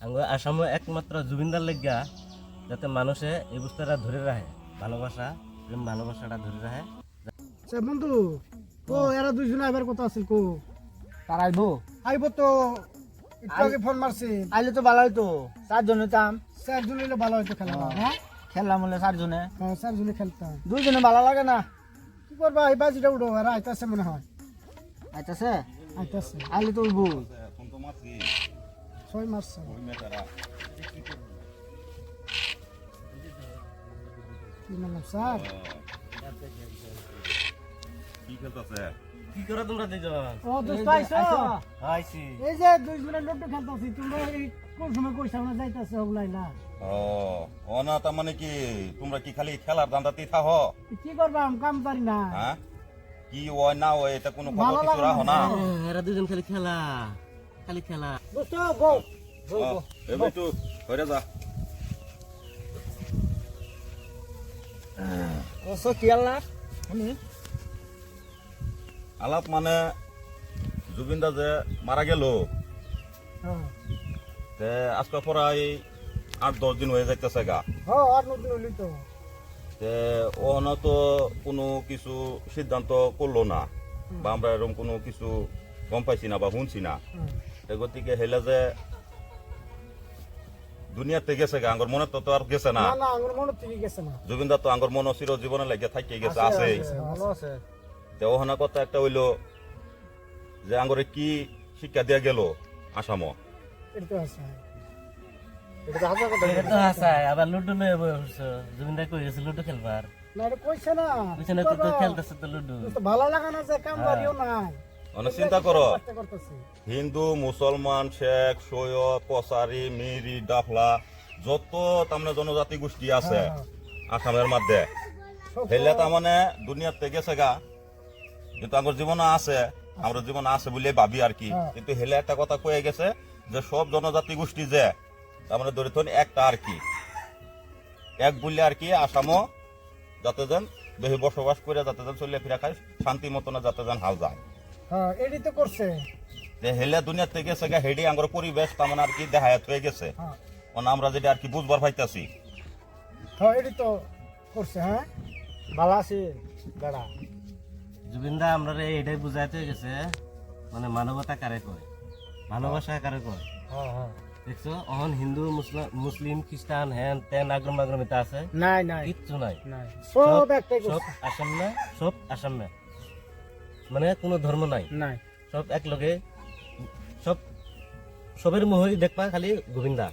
আঙ্গ আসামে একমাত্র জুবিনদার লেগা যাতে মানুষে এই বস্তুটা ধরে রাখে। ভালোবাসা প্রেম ভালোবাসাটা ধরে রাখে। সে বন্ধু ও এরা দুইজনে আইবার কথা আছে কো? তার আইবো? আইব তো একটু আগে ফোন মারছি। আইলে তো ভালো হইতো। চারজনে তাম চারজন হইলে ভালো হইতো খেলা। হ্যাঁ। খেললাম বলে চারজনে। হ্যাঁ চারজনে খেলতাম। দুইজনে ভালো লাগে না। কি করবা? এই বাজিটা উঠো এরা আইতাছে মনে হয়। আইতাছে? আইতাছে। আইলে তো উঠবো ছয় মারছে কি নাম স্যার? কি খেলতেছে? কি করে তোমরা দুজন ও দোস্ত আইছো? আইছি এই যে দুইজনে লুডু খেলতাছি তোমরা কোন সময় কইছা না যাইতাছে ওগুলাইলা ও ও না তার মানে কি তোমরা কি খালি খেলার দান্দাতেই থাহ কি করবা কাম পারি না। হ্যাঁ? কি ওই না ওই এটা কোনো খবর ভালো কিছু রাখো না? এরা দুজন খালি খেলা। খালি খেলা। আলাপ মানে জুবিনদা যে মারা গেল হ্যাঁ। তে আজকে প্রায় আট দশ দিন হয়ে যাইতেছে গা। হইলি তো। তে ও তো কোনো কিছু সিদ্ধান্ত করল না বা আমরা এরকম কোনো কিছু গম পাইছি না বা শুনছি না। গতিকে হেলে যে দুনিয়াতে গেছে গা আঙ্গর মনে তো তো আর গেছে না? না না আমার মনে থেকে গেছে না। জুবিনদা তো আঙ্গর মন চির জীবনে লাগে থাকি গেছে আছে ভালো আছে। ওখানে কথা একটা হইল যে আঙ্গরে কি শিক্ষা দিয়া গেল আসাম? এটা তো আছে। এটা তো হাজার কথা। এটা তো হাসায় আবার লুডু লয়ে বসছো জুবিনদা কই গেছে লুডু খেলবার না এটা কইছে না। পিছনে তো তো খেলতেছে তো লুডু। তো ভালো লাগা না যে কাম বাড়িও নাই। মানে চিন্তা করো। হিন্দু মুসলমান শেখ সৈয়দ কসারি মিরি ডাফলা যত তামনে জনজাতি গোষ্ঠী আছে আসামের মধ্যে সব হেলে তার মানে দুনিয়াতে গেছে গা। কিন্তু আমার জীবনে আছে আমরা জীবনে আছে বলে ভাবি আর কি। হ্যাঁ। কিন্তু হেলে একটা কথা কয়ে গেছে যে সব জনজাতি গোষ্ঠী যে তার মানে থন একটা আর কি। এক বললে আর কি আসামও যাতে যেন বেশি বসবাস করে যাতে যেন চলিয়া ফিরা খায় শান্তি মতনে যাতে যেন হাল যায়। হ্যাঁ এডি তো করছে। হেলে দুনিয়াতে গেছে গা হেডি আঙ্গর পরিবেশ মানে আর কি হয়ে গেছে। হ্যাঁ। মানে আমরা যেটা আর কি বুঝবার পাইতাছি। হ্যাঁ এডি তো করছে হ্যাঁ? ভালো আছে বেড়া জুবিনদা আমরা এটাই বুঝাইতে গেছে মানে মানবতা কারে কয়? ভালোবাসা কারে কয়? হ্যাঁ হ্যাঁ। দেখছ অহন হিন্দু মুসলিম মুসলিম খ্রিস্টান হ্যান তেন আগ্রম আগ্রম এটা আছে? নাই নাই। কিচ্ছু নাই। সব একটাই সব করছে। আসাম না সব আসাম না। মানে কোনো ধর্ম নাই। নাই। সব একলগে সব সবের মুহূর্তে দেখবা খালি গোবিন্দা।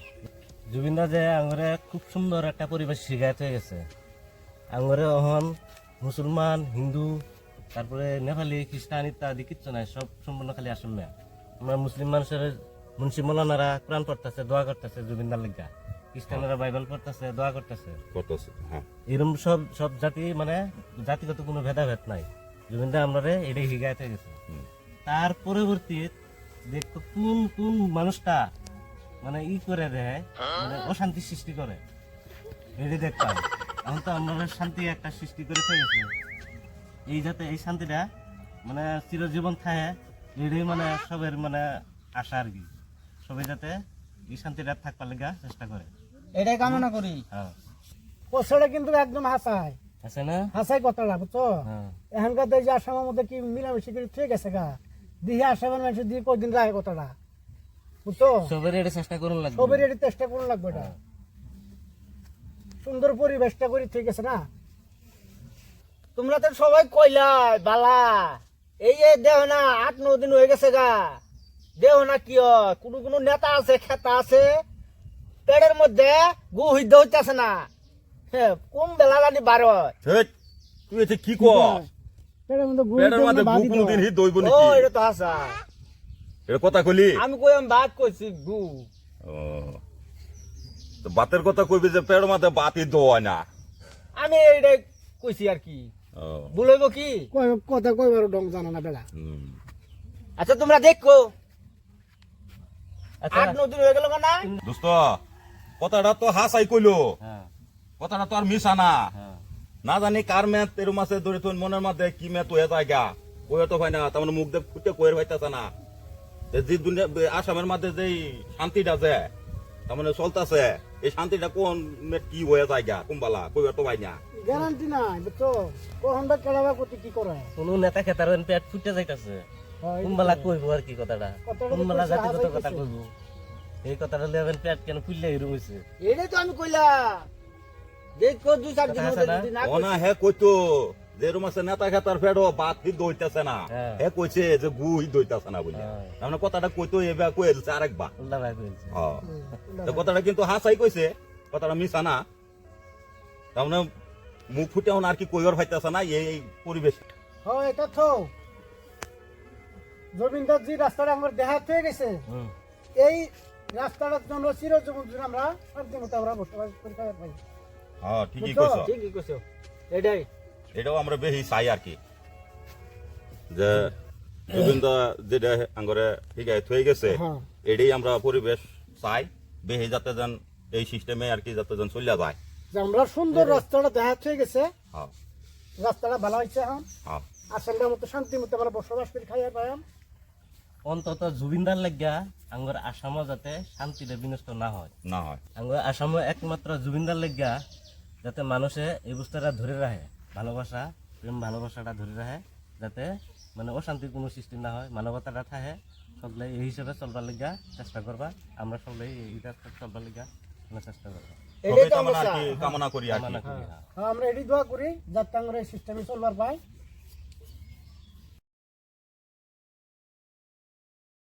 জুবিন্দা যে আঙরে খুব সুন্দর একটা পরিবেশ শিখাইতে গেছে। আঙরে অহন মুসলমান হিন্দু তারপরে নেপালি খ্রিস্টান ইত্যাদি কিচ্ছু নাই সব সম্পূর্ণ খালি আসামে আমরা মুসলিম মানুষের মুন্সি মৌলানারা কোরআন পড়তেছে দোয়া করতেছে জুবিন্দার লিগা। খ্রিস্টানেরা বাইবেল পড়তেছে দোয়া করতেছে। হ্যাঁ। এরকম সব সব জাতি মানে জাতিগত কোনো ভেদাভেদ নাই। জুবিনদা আমরা এটাই শিখাইতে গেছে। তার পরবর্তী দেখতো কোন কোন মানুষটা মানে ই করে দেয় মানে অশান্তি সৃষ্টি করে এটি দেখতাম। এখন তো আমরা শান্তি একটা সৃষ্টি করে গেছে। এই যাতে এই শান্তিটা মানে চিরজীবন থাকে এটাই মানে সবের মানে আশা আর কি। সবাই যাতে এই শান্তিটা থাকবার লেগা চেষ্টা করে। এটাই কামনা করি। হ্যাঁ। কিন্তু একদম হাসায়। আছে না? হাসাই বুঝছ? হ্যাঁ। এখানকার দেশ আসামের মধ্যে কি মিলামিশি করে ঠিক আছে গা? দিহে আসামের মানুষ দিয়ে কদিন রায় কথাটা বুঝছ? সবের এটা চেষ্টা করুন লাগবে। সবের এটি চেষ্টা করুন লাগবে এটা। সুন্দর পরিবেশটা করি ঠিক আছে না? তোমরা তো সবাই কইলাই বালা এই যে দেহ না আট ন দিন হয়ে গেছে গা। দেহ না কি কোনো কোনো নেতা আছে খেতা আছে পেটের মধ্যে গু হিদ্ধ হইতেছে না। হ্যাঁ কোন বেলা জানি বার হয়? তুই এতে কি কর পেটের মধ্যে গু কোনদিন হি দইব ও এটা তো হাসা। এটা কথা কইলি? আমি কইম বাদ কইছি গু ও। তো বাতের কথা কইবি যে পেটের মধ্যে বাতি দোয় না। আমি এইটাই কইছি আর কি। বলইব কি? কয়- কথা কইবার ডং জানা না বেলা। আচ্ছা তোমরা দেখো। আচ্ছা। আট ন হয়ে গেল না দোস্ত কথাটা তো হাসাই কইলো। হ্যাঁ। কথাটা তো আর মিশা না। হ্যাঁ। না জানি কার মেত তেরো মাসে ধরে তোর মনের মধ্যে কি মেত হয়ে যায় গা কয়ে তো হয় না তার মানে মুখ দিয়ে ফুটে কয়ের হইতাছে না। তে যে দুনিয়া আসামের মধ্যে যে শান্তিটা যে তার মানে চলতেছে এই শান্তিটা কোন কি হয়ে যায় গা কুম্বালা কইবার তো ভাই না। গ্যারান্টি নাই কখন বা কেলাবা করতে কি করে কোনো নেতা খেতার পেট ফুটে যাইতাছে। হয়, কোনবেলা কইব আর কি কথাটা? তো কোনবেলা জাতিগত কথা কইব। এই কথাটা লেবেন পেট কেন ফুললে এরকম হয়েছে এটাই তো আমি কইলাম। দেখো দুই চার দিন? যদি না? ও না হে কইতো যে রুম আছে নেতা খেতার ফেডো বাদ হিদ দইতাছে না। হ্যাঁ। হে কইছে যে গু হিদ দইতাছে না বলি হ্যাঁ। তার মানে কথাটা কইতো এবার কই দিছে আরেকবার। ভাই কইছে হ্যাঁ। তো কথাটা কিন্তু হাসাই কইছে কথাটা মিছা না। তার মানে মুখ ফুটে আর কি কইবার ভাইতাছে না এই পরিবেশ। হয় এটা তো। জমিনদার যে রাস্তাটা আমার দেহা হয়ে গেছে হুম। এই রাস্তাটার জন্য চির জীবন জুড়ে আমরা মতো আমরা বসবাস করে থাকতে পারি হ্যাঁ ঠিকই? কইছো। ঠিকই কইছো। এটাই। এটাও আমরা বেশি চাই আর কি। যে যেটা আঙ্গরে ঠিক আছে গেছে হ্যাঁ। এটাই আমরা পরিবেশ চাই বেশি যাতে যেন এই সিস্টেমে আর কি যাতে যেন চলিয়া যায়। যে আমরা সুন্দর রাস্তাটা হয়ে গেছে। হ্যাঁ। রাস্তাটা ভালো হয়েছে এখন। হ্যাঁ। আসলটার মতো শান্তি মতো আমরা বসবাস করে খাইয়া পাইম অন্তত জুবিনদার লাগিয়া আঙ্গর আসামও যাতে শান্তিতে বিনষ্ট না হয়। না হয়। আঙ্গর আসামও একমাত্র জুবিনদার লাগিয়া যাতে মানুষে এই বস্তুটা ধরে রাখে ভালোবাসা প্রেম ভালোবাসাটা ধরে রাখে যাতে মানে অশান্তির কোনো সৃষ্টি না হয় মানবতাটা থাকে। সকলে এই হিসাবে চলবার লিগা চেষ্টা করবা। আমরা সকলে এইটা চলবার লিগা মানে চেষ্টা করবা। কামনা করি করি হ্যাঁ। আমরা এটি দোয়া করি যাতে আমরা এই সিস্টেমে চলবার পাই